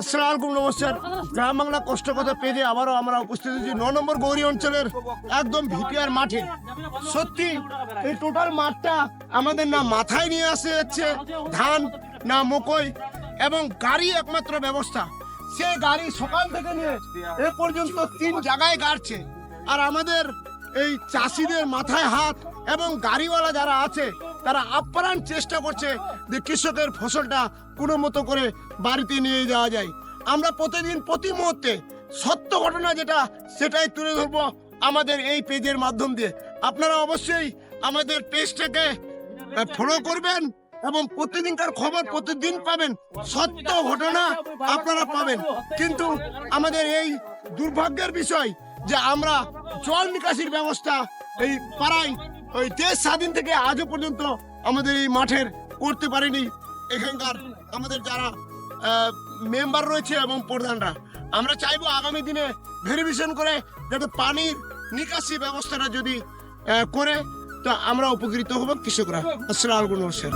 আসসালামু আলাইকুম, নমস্কার। গ্রাম বাংলা কষ্ট কথা পেজে আবারও আমরা উপস্থিত হয়েছি ন নম্বর গৌরী অঞ্চলের একদম ভিপিআর মাঠে। সত্যি, এই টোটাল মাঠটা আমাদের না মাথায় নিয়ে আসে যাচ্ছে ধান, না মকই এবং গাড়ি একমাত্র ব্যবস্থা। সে গাড়ি সকাল থেকে নিয়ে এ পর্যন্ত তিন জায়গায় গাড়ছে। আর আমাদের এই চাষিদের মাথায় হাত এবং গাড়িওয়ালা যারা আছে তারা আপ্রাণ চেষ্টা করছে যে কৃষকের ফসলটা কোনো মতো করে বাড়িতে নিয়ে যাওয়া যায়। আমরা প্রতিদিন, প্রতি মুহূর্তে সত্য ঘটনা যেটা, সেটাই তুলে ধরবো আমাদের এই পেজের মাধ্যম দিয়ে। আপনারা অবশ্যই আমাদের পেজটাকে ফলো করবেন এবং প্রতিদিনকার খবর প্রতিদিন পাবেন। সত্য ঘটনা আপনারা পাবেন। কিন্তু আমাদের এই দুর্ভাগ্যের বিষয় যে আমরা জল নিকাশির ব্যবস্থা এই পাড়ায় ওই দেশ স্বাধীন থেকে আজও পর্যন্ত আমাদের এই মাঠের করতে পারেনি এখানকার আমাদের যারা মেম্বার রয়েছে এবং প্রধানরা। আমরা চাইব আগামী দিনে ভেরিফিকেশন করে যাতে পানির নিকাশি ব্যবস্থাটা যদি করে, তো আমরা উপকৃত হব কৃষকরা। আসসালামু নমস্কার।